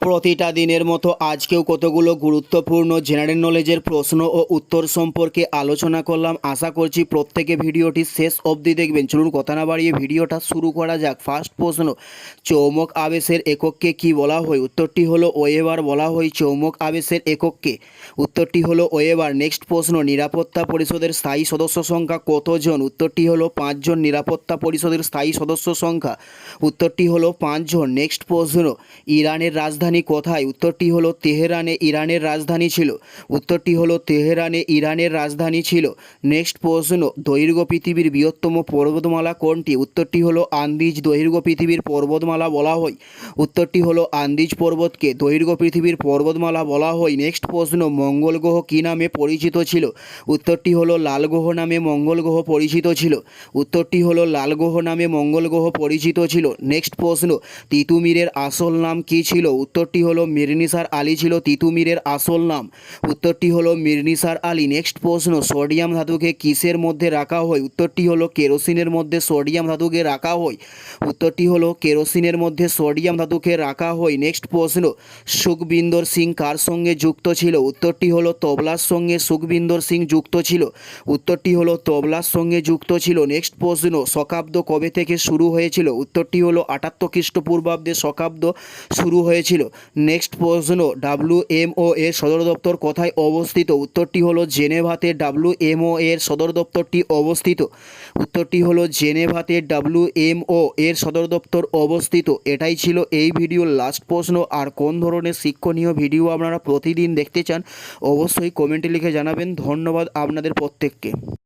প্রতিটা দিনের মতো আজকেও কতগুলো গুরুত্বপূর্ণ জেনারেল নলেজের প্রশ্ন ও উত্তর সম্পর্কে আলোচনা করলাম। আশা করছি প্রত্যেকে ভিডিওটি শেষ অবধি দেখবেন। চলুন কথা না বাড়িয়ে ভিডিওটা শুরু করা যাক। ফার্স্ট প্রশ্ন চৌম্বক আবেশের একককে কি বলা হয়? উত্তরটি হলো, ওয়েবার বলা হয় চৌম্বক আবেশের একককে উত্তরটি হলো, ওয়েবার। নেক্সট প্রশ্ন, নিরাপত্তা পরিষদের স্থায়ী সদস্য সংখ্যা কতজন? উত্তরটি হলো, পাঁচজন। নিরাপত্তা পরিষদের স্থায়ী সদস্য সংখ্যা। উত্তরটি হলো, পাঁচজন। নেক্সট প্রশ্ন, ইরানের রাজধানী কোথায়? উত্তরটি হলো তেহরানে ইরানের রাজধানী ছিল। উত্তরটি হলো তেহরানে ইরানের রাজধানী ছিল। নেক্সট প্রশ্ন, দৈর্ঘ্য পৃথিবীর বৃহত্তম পর্বতমালা কোনটি? উত্তরটি হলো আন্দিজ দৈর্ঘ্য পৃথিবীর পর্বতমালা বলা হয়। উত্তরটি হলো আন্দিজ পর্বতকে দৈর্ঘ্য পৃথিবীর পর্বতমালা বলা হয়। নেক্সট প্রশ্ন, মঙ্গল গ্রহ কী নামে পরিচিত ছিল? উত্তরটি হলো লাল গ্রহ নামে মঙ্গল গ্রহ পরিচিত ছিল। উত্তরটি হলো লাল গ্রহ নামে মঙ্গল গ্রহ পরিচিত ছিল। নেক্সট প্রশ্ন, তিতুমিরের আসল নাম কী ছিল? উত্তরটি হলো মিরনিসার আলী ছিল তিতুমিরের আসল নাম। উত্তরটি হলো মিরনিসার আলী। নেক্সট প্রশ্ন, সোডিয়াম ধাতুকে কিসের মধ্যে রাখা হয়? উত্তরটি হলো কেরোসিনের মধ্যে সোডিয়াম ধাতুকে রাখা হয়। উত্তরটি হলো কেরোসিনের মধ্যে সোডিয়াম ধাতুকে রাখা হয়। নেক্সট প্রশ্ন, সুখবিন্দর সিং কার সঙ্গে যুক্ত ছিল? উত্তরটি হলো তবলার সঙ্গে সুখবিন্দর সিং যুক্ত ছিল। উত্তরটি হলো তবলার সঙ্গে যুক্ত ছিল। নেক্সট প্রশ্ন, শকাব্দ কবে থেকে শুরু হয়েছিল? উত্তরটি হলো আটাত্তর খ্রিস্টপূর্বাব্দে শকাব্দ শুরু হয়েছিল। নেক্সট প্রশ্ন ডাব্লু এমও এর সদর দপ্তর কোথায় অবস্থিত? উত্তরটি হলো জেনেভাতে ডাব্লু এমও এর সদর দপ্তরটি অবস্থিত। উত্তরটি হলো জেনেভাতে ডাব্লু এমও এর সদর দপ্তর অবস্থিত। এটাই ছিল এই ভিডিওর লাস্ট প্রশ্ন। আর কোন ধরনের শিক্ষণীয় ভিডিও আপনারা প্রতিদিন দেখতে চান, অবশ্যই কমেন্টে লিখে জানাবেন। ধন্যবাদ আপনাদের প্রত্যেককে।